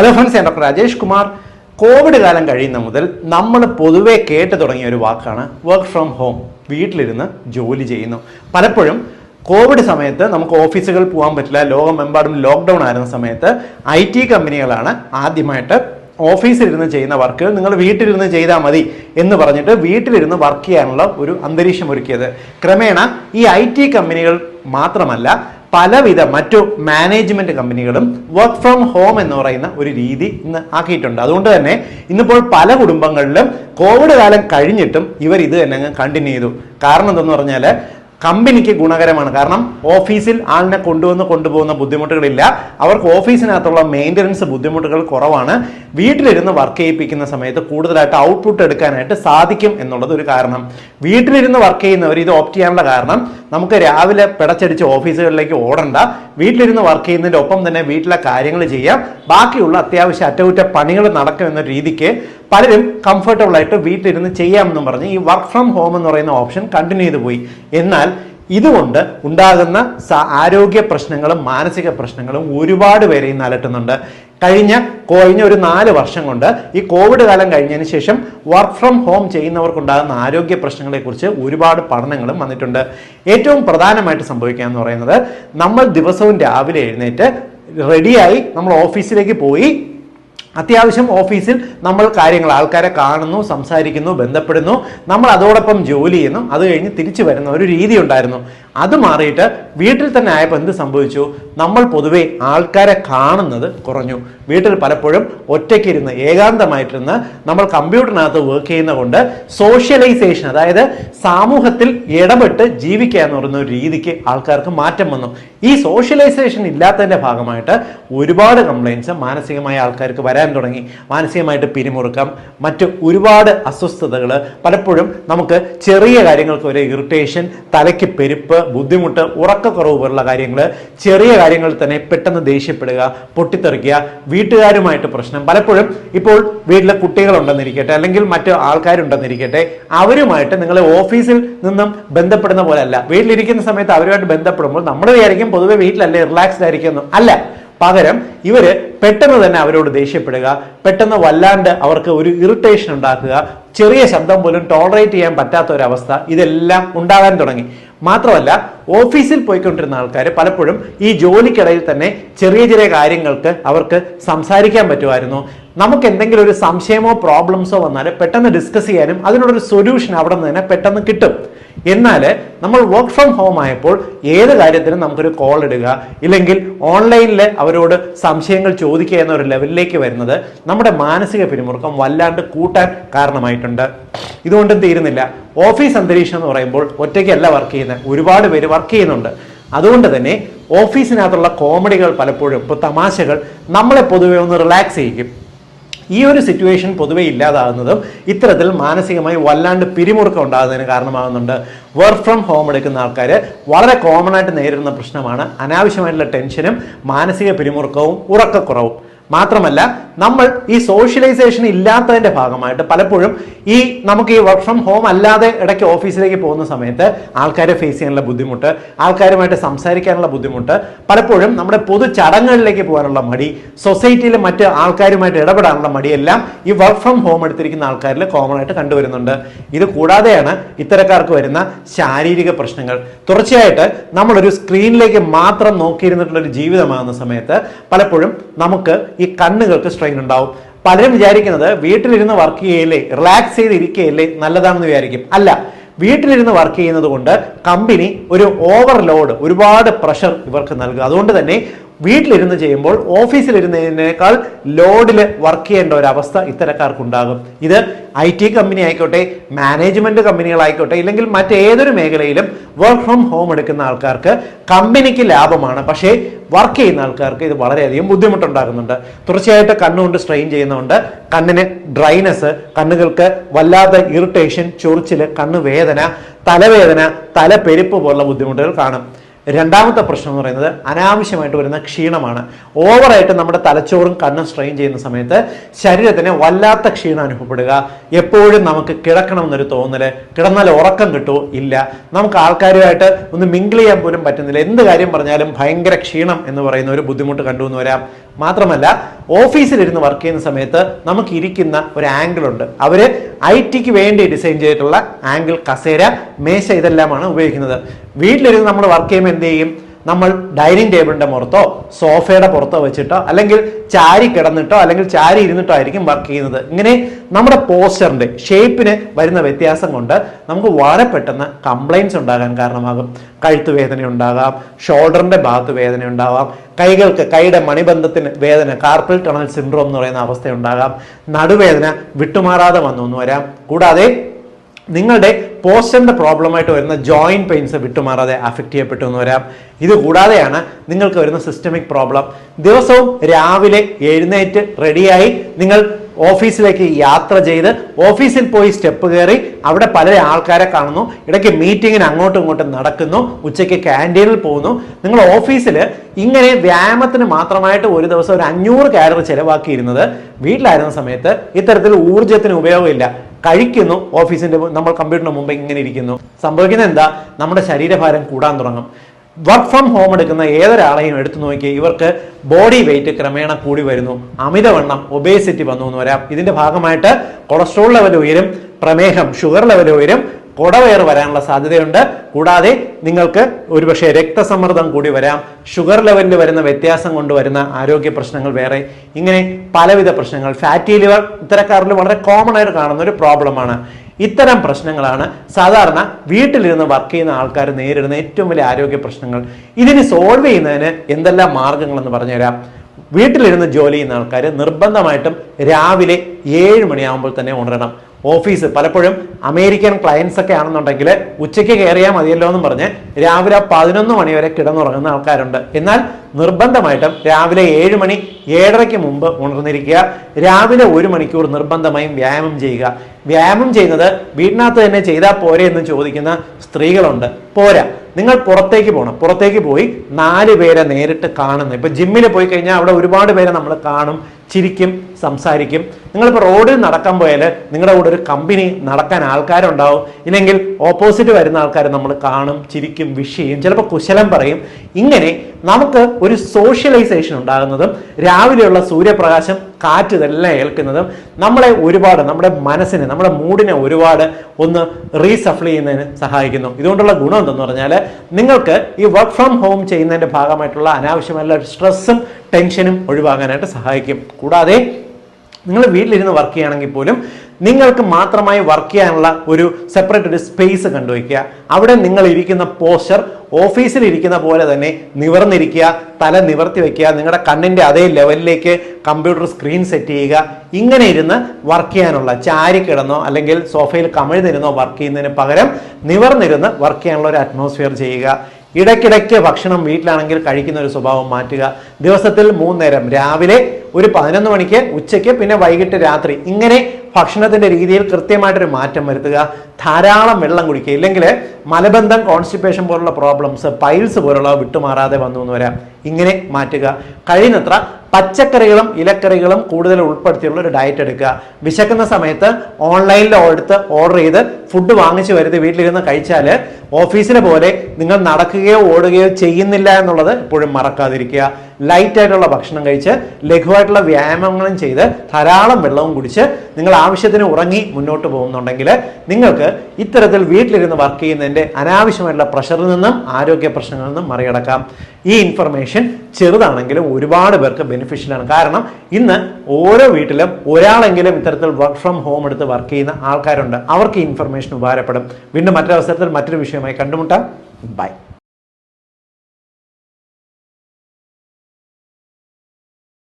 Hello friends ഞാൻ doctor Rajesh Kumar Covid കാലം കഴിയുന്ന മുതൽ നമ്മൾ പൊതുവെ കേട്ട് തുടങ്ങിയ ഒരു വാക്കാണ് വർക്ക് ഫ്രം ഹോം വീട്ടിലിരുന്ന് ജോലി ചെയ്യുന്നു. പലപ്പോഴും കോവിഡ് സമയത്ത് നമുക്ക് ഓഫീസുകൾ പോകാൻ പറ്റില്ല ലോകമെമ്പാടും ലോക്ക്ഡൗൺ ആയിരുന്ന സമയത്ത് ഐ ടി കമ്പനികളാണ് ആദ്യമായിട്ട് ഓഫീസിലിരുന്ന് ചെയ്യുന്ന വർക്ക് നിങ്ങൾ വീട്ടിലിരുന്ന് ചെയ്താൽ മതി എന്ന് പറഞ്ഞിട്ട് വീട്ടിലിരുന്ന് വർക്ക് ചെയ്യാനുള്ള ഒരു അന്തരീക്ഷം ഒരുക്കിയത്. ക്രമേണ ഈ ഐ ടി കമ്പനികൾ മാത്രമല്ല പലവിധ മറ്റു മാനേജ്മെന്റ് കമ്പനികളും വർക്ക് ഫ്രം ഹോം എന്ന് പറയുന്ന ഒരു രീതി ഇന്ന് ആക്കിയിട്ടുണ്ട്. അതുകൊണ്ട് തന്നെ ഇന്നിപ്പോൾ പല കുടുംബങ്ങളിലും കോവിഡ് കാലം കഴിഞ്ഞിട്ടും ഇവർ ഇത് തന്നെ കണ്ടിന്യൂ ചെയ്തു. കാരണം എന്തെന്ന് പറഞ്ഞാൽ കമ്പനിക്ക് ഗുണകരമാണ്. കാരണം ഓഫീസിൽ ആളിനെ കൊണ്ടുവന്ന് കൊണ്ടുപോകുന്ന ബുദ്ധിമുട്ടുകളില്ല. അവർക്ക് ഓഫീസിനകത്തുള്ള മെയിന്റനൻസ് ബുദ്ധിമുട്ടുകൾ കുറവാണ്. വീട്ടിലിരുന്ന് വർക്ക് ചെയ്യിപ്പിക്കുന്ന സമയത്ത് കൂടുതലായിട്ട് ഔട്ട്പുട്ട് എടുക്കാനായിട്ട് സാധിക്കും എന്നുള്ളത് ഒരു കാരണം. വീട്ടിലിരുന്ന് വർക്ക് ചെയ്യുന്നവർ ഇത് ഓപ്റ്റ് ചെയ്യാനുള്ള കാരണം നമുക്ക് രാവിലെ പിടച്ചടിച്ച് ഓഫീസുകളിലേക്ക് ഓടണ്ട. വീട്ടിലിരുന്ന് വർക്ക് ചെയ്യുന്നതിന്റെ ഒപ്പം തന്നെ വീട്ടിലെ കാര്യങ്ങൾ ചെയ്യാം. ബാക്കിയുള്ള അത്യാവശ്യ അറ്റകുറ്റ പണികൾ നടക്കും എന്ന രീതിക്ക് പലരും കംഫർട്ടബിളായിട്ട് വീട്ടിലിരുന്ന് ചെയ്യാമെന്നും പറഞ്ഞ് ഈ വർക്ക് ഫ്രം ഹോം എന്ന് പറയുന്ന ഓപ്ഷൻ കണ്ടിന്യൂ ചെയ്തു പോയി. എന്നാൽ ഇതുകൊണ്ട് ഉണ്ടാകുന്ന ആരോഗ്യ പ്രശ്നങ്ങളും മാനസിക പ്രശ്നങ്ങളും ഒരുപാട് പേരെ ഇന്ന് അലട്ടുന്നുണ്ട്. കഴിഞ്ഞ കഴിഞ്ഞ ഒരു നാല് വർഷം കൊണ്ട് ഈ കോവിഡ് കാലം കഴിഞ്ഞതിന് ശേഷം വർക്ക് ഫ്രം ഹോം ചെയ്യുന്നവർക്കുണ്ടാകുന്ന ആരോഗ്യ പ്രശ്നങ്ങളെക്കുറിച്ച് ഒരുപാട് പഠനങ്ങളും വന്നിട്ടുണ്ട്. ഏറ്റവും പ്രധാനമായിട്ട് സംഭവിക്കുക എന്ന് പറയുന്നത് നമ്മൾ ദിവസവും രാവിലെ എഴുന്നേറ്റ് റെഡിയായി നമ്മൾ ഓഫീസിലേക്ക് പോയി അത്യാവശ്യം ഓഫീസിൽ നമ്മൾ കാര്യങ്ങൾ ആൾക്കാരെ കാണുന്നു സംസാരിക്കുന്നു ബന്ധപ്പെടുന്നു. നമ്മൾ അതോടൊപ്പം ജോലി ചെയ്യുന്നു. അത് കഴിഞ്ഞ് തിരിച്ചു വരുന്ന ഒരു രീതി ഉണ്ടായിരുന്നു. അത് മാറിയിട്ട് വീട്ടിൽ തന്നെ ആയപ്പോൾ എന്ത് സംഭവിച്ചു? നമ്മൾ പൊതുവേ ആൾക്കാരെ കാണുന്നത് കുറഞ്ഞു. വീട്ടിൽ പലപ്പോഴും ഒറ്റയ്ക്കിരുന്ന് ഏകാന്തമായിട്ടിരുന്ന് നമ്മൾ കമ്പ്യൂട്ടറിനകത്ത് വർക്ക് ചെയ്യുന്ന കൊണ്ട് സോഷ്യലൈസേഷൻ അതായത് സമൂഹത്തിൽ ഇടപെട്ട് ജീവിക്കുക എന്ന് പറയുന്ന ഒരു രീതിക്ക് ആൾക്കാർക്ക് മാറ്റം വന്നു. ഈ സോഷ്യലൈസേഷൻ ഇല്ലാത്തതിന്റെ ഭാഗമായിട്ട് ഒരുപാട് കംപ്ലയിൻസ് മാനസികമായ ആൾക്കാർക്ക് വരാൻ തുടങ്ങി. മാനസികമായിട്ട് പിരിമുറുക്കം മറ്റ് ഒരുപാട് അസ്വസ്ഥതകൾ പലപ്പോഴും നമുക്ക് ചെറിയ കാര്യങ്ങൾക്ക് ഒരു ഇറിറ്റേഷൻ തലയ്ക്ക് പെരുപ്പ് ബുദ്ധിമുട്ട് ഉറക്കക്കുറവ് പോലുള്ള കാര്യങ്ങൾ ചെറിയ കാര്യങ്ങൾ തന്നെ പെട്ടെന്ന് ദേഷ്യപ്പെടുക പൊട്ടിത്തെറിക്കുക വീട്ടുകാരുമായിട്ട് പ്രശ്നം. പലപ്പോഴും ഇപ്പോൾ വീട്ടിലെ കുട്ടികളുണ്ടെന്നിരിക്കട്ടെ അല്ലെങ്കിൽ മറ്റു ആൾക്കാരുണ്ടെന്നിരിക്കട്ടെ അവരുമായിട്ട് നിങ്ങൾ ഓഫീസിൽ നിന്നും ബന്ധപ്പെടുന്ന പോലെ അല്ല വീട്ടിലിരിക്കുന്ന സമയത്ത് അവരുമായിട്ട് ബന്ധപ്പെടുമ്പോൾ നമ്മൾ വിചാരിക്കും പൊതുവെ വീട്ടിലല്ലേ റിലാക്സ്ഡ് ആയിരിക്കുന്നു അല്ല പകരം ഇവർ പെട്ടെന്ന് തന്നെ അവരോട് ദേഷ്യപ്പെടുക പെട്ടെന്ന് വല്ലാണ്ട് അവർക്ക് ഒരു ഇറിറ്റേഷൻ ഉണ്ടാക്കുക ചെറിയ ശബ്ദം പോലും ടോളറേറ്റ് ചെയ്യാൻ പറ്റാത്ത ഒരവസ്ഥ ഇതെല്ലാം ഉണ്ടാകാൻ തുടങ്ങി. മാത്രമല്ല ഓഫീസിൽ പോയിക്കൊണ്ടിരുന്ന ആൾക്കാർ പലപ്പോഴും ഈ ജോലിക്കിടയിൽ തന്നെ ചെറിയ ചെറിയ കാര്യങ്ങൾക്ക് അവർക്ക് സംസാരിക്കാൻ പറ്റുമായിരുന്നു. നമുക്ക് എന്തെങ്കിലും ഒരു സംശയമോ പ്രോബ്ലംസോ വന്നാൽ പെട്ടെന്ന് ഡിസ്കസ് ചെയ്യാനും അതിനുള്ളൊരു സൊല്യൂഷൻ അവിടെ നിന്ന് തന്നെ പെട്ടെന്ന് കിട്ടും. എന്നാൽ നമ്മൾ വർക്ക് ഫ്രം ഹോം ആയപ്പോൾ ഏത് കാര്യത്തിനും നമുക്കൊരു കോൾ ഇടുക ഇല്ലെങ്കിൽ ഓൺലൈനിൽ അവരോട് സംശയങ്ങൾ ചോദിക്കുക എന്ന ഒരു ലെവലിലേക്ക് വരുന്നത് നമ്മുടെ മാനസിക പിരിമുറുക്കം വല്ലാണ്ട് കൂട്ടാൻ കാരണമായിട്ടുണ്ട്. ഇതുകൊണ്ടും തീരുന്നില്ല ഓഫീസ് അന്തരീക്ഷം എന്ന് പറയുമ്പോൾ ഒറ്റയ്ക്കല്ല വർക്ക് ചെയ്യുന്നത് ഒരുപാട് പേര് വർക്ക് ചെയ്യുന്നുണ്ട്. അതുകൊണ്ട് തന്നെ ഓഫീസിനകത്തുള്ള കോമഡികൾ പലപ്പോഴും ഇപ്പോൾ തമാശകൾ നമ്മളെ പൊതുവെ ഒന്ന് റിലാക്സ് ചെയ്യിക്കും. ഈ ഒരു സിറ്റുവേഷൻ പൊതുവെ ഇല്ലാതാകുന്നതും ഇത്തരത്തിൽ മാനസികമായി വല്ലാണ്ട് പിരിമുറുക്കം ഉണ്ടാകുന്നതിന് കാരണമാകുന്നുണ്ട്. വർക്ക് ഫ്രം ഹോം എടുക്കുന്ന ആൾക്കാർ വളരെ കോമൺ ആയിട്ട് നേരിടുന്ന പ്രശ്നമാണ്. അനാവശ്യമായിട്ടുള്ള ടെൻഷനും മാനസിക പിരിമുറുക്കവും ഉറക്കക്കുറവും. മാത്രമല്ല നമ്മൾ ഈ സോഷ്യലൈസേഷൻ ഇല്ലാത്തതിന്റെ ഭാഗമായിട്ട് പലപ്പോഴും ഈ നമുക്ക് ഈ വർക്ക് ഫ്രം ഹോം അല്ലാതെ ഇടയ്ക്ക് ഓഫീസിലേക്ക് പോകുന്ന സമയത്ത് ആൾക്കാരെ ഫേസ് ചെയ്യാനുള്ള ബുദ്ധിമുട്ട് ആൾക്കാരുമായിട്ട് സംസാരിക്കാനുള്ള ബുദ്ധിമുട്ട് പലപ്പോഴും നമ്മുടെ പൊതു ചടങ്ങുകളിലേക്ക് പോകാനുള്ള മടി സൊസൈറ്റിയിൽ മറ്റ് ആൾക്കാരുമായിട്ട് ഇടപെടാനുള്ള മടിയെല്ലാം ഈ വർക്ക് ഫ്രം ഹോം എടുത്തിരിക്കുന്ന ആൾക്കാരിൽ കോമൺ ആയിട്ട് കണ്ടുവരുന്നുണ്ട്. ഇത് കൂടാതെയാണ് ഇത്തരക്കാർക്ക് വരുന്ന ശാരീരിക പ്രശ്നങ്ങൾ. തുടർച്ചയായിട്ട് നമ്മളൊരു സ്ക്രീനിലേക്ക് മാത്രം നോക്കിയിരുന്നിട്ടുള്ള ഒരു ജീവിതമാകുന്ന സമയത്ത് പലപ്പോഴും നമുക്ക് ഈ കണ്ണുകൾക്ക് സ്ട്രെയിൻ ഉണ്ടാവും. പലരും വിചാരിക്കുന്നത് വീട്ടിലിരുന്ന് വർക്ക് ചെയ്യല്ലേ റിലാക്സ് ചെയ്തിരിക്കുകയല്ലേ നല്ലതാണെന്ന് വിചാരിക്കും. അല്ല വീട്ടിലിരുന്ന് വർക്ക് ചെയ്യുന്നത് കൊണ്ട് കമ്പനി ഒരു ഓവർലോഡ് ഒരുപാട് പ്രഷർ ഇവർക്ക് നൽകുക അതുകൊണ്ട് തന്നെ വീട്ടിലിരുന്ന് ചെയ്യുമ്പോൾ ഓഫീസിലിരുന്നതിനേക്കാൾ ലോഡിൽ വർക്ക് ചെയ്യേണ്ട ഒരു അവസ്ഥ ഇത്തരക്കാർക്കുണ്ടാകും. ഇത് ഐ ടി കമ്പനി ആയിക്കോട്ടെ മാനേജ്മെന്റ് കമ്പനികളായിക്കോട്ടെ ഇല്ലെങ്കിൽ മറ്റേതൊരു മേഖലയിലും വർക്ക് ഫ്രം ഹോം എടുക്കുന്ന ആൾക്കാർക്ക് കമ്പനിക്ക് ലാഭമാണ്. പക്ഷേ വർക്ക് ചെയ്യുന്ന ആൾക്കാർക്ക് ഇത് വളരെയധികം ബുദ്ധിമുട്ടുണ്ടാകുന്നുണ്ട് തുടർച്ചയായിട്ട് കണ്ണുകൊണ്ട് സ്ട്രെയിൻ ചെയ്യുന്നതുകൊണ്ട് കണ്ണിന് ഡ്രൈനസ് കണ്ണുകൾക്ക് വല്ലാത്ത ഇറിറ്റേഷൻ ചൊറിച്ചിൽ കണ്ണ് വേദന തലവേദന തലപ്പെരുപ്പ് പോലുള്ള ബുദ്ധിമുട്ടുകൾ കാണും. രണ്ടാമത്തെ പ്രശ്നം എന്ന് പറയുന്നത് അനാവശ്യമായിട്ട് വരുന്ന ക്ഷീണമാണ്. ഓവറായിട്ട് നമ്മുടെ തലച്ചോറും കണ്ണും സ്ട്രെയിൻ ചെയ്യുന്ന സമയത്ത് ശരീരത്തിന് വല്ലാത്ത ക്ഷീണം അനുഭവപ്പെടുക. എപ്പോഴും നമുക്ക് കിടക്കണം എന്നൊരു തോന്നൽ കിടന്നാൽ ഉറക്കം കിട്ടുമോ ഇല്ല. നമുക്ക് ആൾക്കാരുമായിട്ട് ഒന്ന് മിങ്കിൾ ചെയ്യാൻ പോലും പറ്റുന്നില്ല. എന്ത് കാര്യം പറഞ്ഞാലും ഭയങ്കര ക്ഷീണം എന്ന് പറയുന്ന ഒരു ബുദ്ധിമുട്ട് കണ്ടു എന്ന് വരാം. മാത്രമല്ല ഓഫീസിലിരുന്ന് വർക്ക് ചെയ്യുന്ന സമയത്ത് നമുക്ക് ഇരിക്കുന്ന ഒരു ആംഗിൾ ഉണ്ട്. അവർ ഐ ടിക്ക് വേണ്ടി ഡിസൈൻ ചെയ്തിട്ടുള്ള ആംഗിൾ കസേര മേശ ഇതെല്ലാമാണ് ഉപയോഗിക്കുന്നത്. വീട്ടിലിരുന്ന് നമ്മൾ വർക്ക് ചെയ്യുമ്പോൾ എന്ത് ചെയ്യും? നമ്മൾ ഡൈനിങ് ടേബിളിന്റെ പുറത്തോ സോഫയുടെ പുറത്തോ വെച്ചിട്ടോ അല്ലെങ്കിൽ ചാരി കിടന്നിട്ടോ അല്ലെങ്കിൽ ചാരി ഇരുന്നിട്ടോ ആയിരിക്കും വർക്ക് ചെയ്യുന്നത്. ഇങ്ങനെ നമ്മുടെ പോസ്റ്ററിന്റെ ഷേപ്പിന് വരുന്ന വ്യത്യാസം കൊണ്ട് നമുക്ക് വളരെ പെട്ടെന്ന് കംപ്ലൈൻസ് ഉണ്ടാകാൻ കാരണമാകും. കഴുത്ത് വേദന ഉണ്ടാകാം ഷോൾഡറിന്റെ ഭാഗത്ത് വേദന ഉണ്ടാകാം കൈകൾക്ക് കൈയുടെ മണിബന്ധത്തിന് വേദന കാർപ്പൽ ടണൽ സിൻഡ്രോം എന്ന് പറയുന്ന അവസ്ഥ ഉണ്ടാകാം നടുവേദന വിട്ടുമാറാതെ വന്നു വരാം. കൂടാതെ നിങ്ങളുടെ പോസ്റ്ററിന്റെ പ്രോബ്ലമായിട്ട് വരുന്ന ജോയിന്റ് പെയിൻസ് വിട്ടുമാറാതെ അഫക്റ്റ് ചെയ്യപ്പെട്ടു എന്ന് വരാം. ഇത് കൂടാതെയാണ് നിങ്ങൾക്ക് വരുന്ന സിസ്റ്റമിക് പ്രോബ്ലം ദിവസവും രാവിലെ എഴുന്നേറ്റ് റെഡിയായി നിങ്ങൾ ഓഫീസിലേക്ക് യാത്ര ചെയ്ത് ഓഫീസിൽ പോയി സ്റ്റെപ്പ് കയറി അവിടെ പല ആൾക്കാരെ കാണുന്നു. ഇടയ്ക്ക് മീറ്റിങ്ങിന് അങ്ങോട്ടും ഇങ്ങോട്ടും നടക്കുന്നു. ഉച്ചയ്ക്ക് ക്യാന്റീനിൽ പോകുന്നു. നിങ്ങൾ ഓഫീസിൽ ഇങ്ങനെ വ്യായാമത്തിന് മാത്രമായിട്ട് ഒരു ദിവസം ഒരു അഞ്ഞൂറ് കാലറി ചിലവാക്കിയിരുന്നത് വീട്ടിലായിരുന്ന സമയത്ത് ഇത്തരത്തിൽ ഊർജത്തിന് ഉപയോഗമില്ല. കഴിക്കുന്നു ഓഫീസിന്റെ നമ്മൾ കമ്പ്യൂട്ടറിന് മുമ്പ് ഇങ്ങനെ ഇരിക്കുന്നു. സംഭവിക്കുന്നത് എന്താ? നമ്മുടെ ശരീരഭാരം കൂടാൻ തുടങ്ങും. വർക്ക് ഫ്രം ഹോം എടുക്കുന്ന ഏതൊരാളെയും എടുത്തു നോക്കി ഇവർക്ക് ബോഡി വെയിറ്റ് ക്രമേണ കൂടി വരുന്നു. അമിതവണ്ണം ഒബേസിറ്റി വന്നു എന്ന് വരാം. ഇതിന്റെ ഭാഗമായിട്ട് കൊളസ്ട്രോൾ ലെവൽ ഉയരും പ്രമേഹം ഷുഗർ ലെവൽ ഉയരും കുടവയർ വരാനുള്ള സാധ്യതയുണ്ട്. കൂടാതെ നിങ്ങൾക്ക് ഒരുപക്ഷെ രക്തസമ്മർദ്ദം കൂടി വരാം. ഷുഗർ ലെവലിൽ വരുന്ന വ്യത്യാസം കൊണ്ട് വരുന്ന ആരോഗ്യ പ്രശ്നങ്ങൾ വേറെ. ഇങ്ങനെ പലവിധ പ്രശ്നങ്ങൾ. ഫാറ്റി ലിവർ ഇത്തരക്കാരിൽ വളരെ കോമൺ ആയിട്ട് കാണുന്ന ഒരു പ്രോബ്ലമാണ് ഇത്തരം പ്രശ്നങ്ങളാണ് സാധാരണ വീട്ടിലിരുന്ന് വർക്ക് ചെയ്യുന്ന ആൾക്കാർ നേരിടുന്ന ഏറ്റവും വലിയ ആരോഗ്യ പ്രശ്നങ്ങൾ. ഇതിന് സോൾവ് ചെയ്യുന്നതിന് എന്തെല്ലാം മാർഗങ്ങളെന്ന് പറഞ്ഞുതരാം. വീട്ടിലിരുന്ന് ജോലി ചെയ്യുന്ന ആൾക്കാർ നിർബന്ധമായിട്ടും രാവിലെ ഏഴ് മണിയാകുമ്പോൾ തന്നെ ഉണരണം. ഓഫീസ് പലപ്പോഴും അമേരിക്കൻ ക്ലയൻസ് ഒക്കെ ആണെന്നുണ്ടെങ്കിൽ ഉച്ചയ്ക്ക് കയറിയാൽ മതിയല്ലോ എന്ന് പറഞ്ഞ് രാവിലെ പതിനൊന്ന് മണി വരെ കിടന്നുറങ്ങുന്ന ആൾക്കാരുണ്ട്. എന്നാൽ നിർബന്ധമായിട്ടും രാവിലെ ഏഴ് മണി ഏഴരയ്ക്ക് മുമ്പ് ഉണർന്നിരിക്കുക. രാവിലെ ഒരു മണിക്കൂർ നിർബന്ധമായും വ്യായാമം ചെയ്യുക. വ്യായാമം ചെയ്യുന്നത് വീട്ടിനകത്ത് തന്നെ ചെയ്താൽ പോരെ എന്ന് ചോദിക്കുന്ന സ്ത്രീകളുണ്ട്. പോരാ. നിങ്ങൾ പുറത്തേക്ക് പോകണം പുറത്തേക്ക് പോയി നാല് പേരെ നേരിട്ട് കാണുന്നു. ഇപ്പൊ ജിമ്മിൽ പോയി കഴിഞ്ഞാൽ അവിടെ ഒരുപാട് പേരെ നമ്മൾ കാണും ചിരിക്കും സംസാരിക്കും. നിങ്ങളിപ്പോൾ റോഡിൽ നടക്കാൻ പോയാൽ നിങ്ങളുടെ കൂടെ ഒരു കമ്പനി നടക്കാൻ ആൾക്കാരുണ്ടാവും. ഇല്ലെങ്കിൽ ഓപ്പോസിറ്റ് വരുന്ന ആൾക്കാർ നമ്മൾ കാണും ചിരിക്കും വിഷ് ചെയ്യും. ചിലപ്പോൾ കുശലം പറയും. ഇങ്ങനെ നമുക്ക് ഒരു സോഷ്യലൈസേഷൻ ഉണ്ടാകുന്നതും രാവിലെയുള്ള സൂര്യപ്രകാശം കാറ്റ് ഇതെല്ലാം ഏൽക്കുന്നതും നമ്മളെ ഒരുപാട് നമ്മുടെ മനസ്സിനെ നമ്മുടെ മൂഡിനെ ഒരുപാട് ഒന്ന് റീസഫിൾ ചെയ്യുന്നതിന് സഹായിക്കുന്നു. ഇതുകൊണ്ടുള്ള ഗുണം എന്തെന്ന് പറഞ്ഞാൽ നിങ്ങൾക്ക് ഈ വർക്ക് ഫ്രം ഹോം ചെയ്യുന്നതിന്റെ ഭാഗമായിട്ടുള്ള അനാവശ്യമായ സ്ട്രെസ്സും ടെൻഷനും ഒഴിവാകാനായിട്ട് സഹായിക്കും. കൂടാതെ നിങ്ങൾ വീട്ടിലിരുന്ന് വർക്ക് ചെയ്യുകയാണെങ്കിൽ പോലും നിങ്ങൾക്ക് മാത്രമായി വർക്ക് ചെയ്യാനുള്ള ഒരു സെപ്പറേറ്റ് ഒരു സ്പേസ് കണ്ടുവയ്ക്കുക. അവിടെ നിങ്ങൾ ഇരിക്കുന്ന പോസ്റ്റർ ഓഫീസിൽ ഇരിക്കുന്ന പോലെ തന്നെ നിവർന്നിരിക്കുക തല നിവർത്തി വയ്ക്കുക നിങ്ങളുടെ കണ്ണിന്റെ അതേ ലെവലിലേക്ക് കമ്പ്യൂട്ടർ സ്ക്രീൻ സെറ്റ് ചെയ്യുക. ഇങ്ങനെ ഇരുന്ന് വർക്ക് ചെയ്യാനുള്ള ചാരി കിടന്നോ അല്ലെങ്കിൽ സോഫയിൽ കമിഴ്ന്നിരുന്നോ വർക്ക് ചെയ്യുന്നതിന് പകരം നിവർന്നിരുന്ന് വർക്ക് ചെയ്യാനുള്ള ഒരു അറ്റ്മോസ്ഫിയർ ചെയ്യുക. ഇടയ്ക്കിടയ്ക്ക് ഭക്ഷണം വീട്ടിലാണെങ്കിൽ കഴിക്കുന്ന ഒരു സ്വഭാവം മാറ്റുക. ദിവസത്തിൽ മൂന്നേരം രാവിലെ ഒരു പതിനൊന്ന് മണിക്ക് ഉച്ചയ്ക്ക് പിന്നെ വൈകിട്ട് രാത്രി. ഇങ്ങനെ ഭക്ഷണത്തിന്റെ രീതിയിൽ കൃത്യമായിട്ടൊരു മാറ്റം വരുത്തുക ധാരാളം വെള്ളം കുടിക്കുക ഇല്ലെങ്കിൽ മലബന്ധം കോൺസ്റ്റിപ്പേഷൻ പോലുള്ള പ്രോബ്ലംസ് പൈൽസ് പോലുള്ളവ വിട്ടുമാറാതെ വന്നു എന്ന് വരാം. ഇങ്ങനെ മാറ്റുക. കഴിയുന്നത്ര പച്ചക്കറികളും ഇലക്കറികളും കൂടുതൽ ഉൾപ്പെടുത്തിയുള്ള ഒരു ഡയറ്റ് എടുക്കുക. വിശക്കുന്ന സമയത്ത് ഓൺലൈനിൽ എടുത്ത് ഓർഡർ ചെയ്ത് ഫുഡ് വാങ്ങിച്ചു വരുത് വീട്ടിലിരുന്ന് കഴിച്ചാൽ ഓഫീസിനെ പോലെ നിങ്ങൾ നടക്കുകയോ ഓടുകയോ ചെയ്യുന്നില്ല എന്നുള്ളത് എപ്പോഴും മറക്കാതിരിക്കുക. ലൈറ്റ് ആയിട്ടുള്ള ഭക്ഷണം കഴിച്ച് ലഘുവായിട്ടുള്ള വ്യായാമങ്ങളും ചെയ്ത് ധാരാളം വെള്ളവും കുടിച്ച് നിങ്ങൾ ആവശ്യത്തിന് ഉറങ്ങി മുന്നോട്ട് പോകുന്നുണ്ടെങ്കിൽ നിങ്ങൾക്ക് ഇത്തരത്തിൽ വീട്ടിലിരുന്ന് വർക്ക് ചെയ്യുന്നതിന്റെ അനാവശ്യമായിട്ടുള്ള പ്രഷറിൽ നിന്നും ആരോഗ്യ പ്രശ്നങ്ങളിൽ നിന്നും മറികടക്കാം. ഈ ഇൻഫർമേഷൻ ചെറുതാണെങ്കിലും ഒരുപാട് പേർക്ക് ബെനിഫിഷ്യലാണ് കാരണം ഇന്ന് ഓരോ വീട്ടിലും ഒരാളെങ്കിലും ഇത്തരത്തിൽ വർക്ക് ഫ്രം ഹോം എടുത്ത് വർക്ക് ചെയ്യുന്ന ആൾക്കാരുണ്ട്. അവർക്ക് ഇൻഫർമേഷൻ ഉപകാരപ്പെടും. വീണ്ടും മറ്റൊരവസരത്തിൽ മറ്റൊരു വിഷയമായി കണ്ടുമുട്ടാം. ബൈ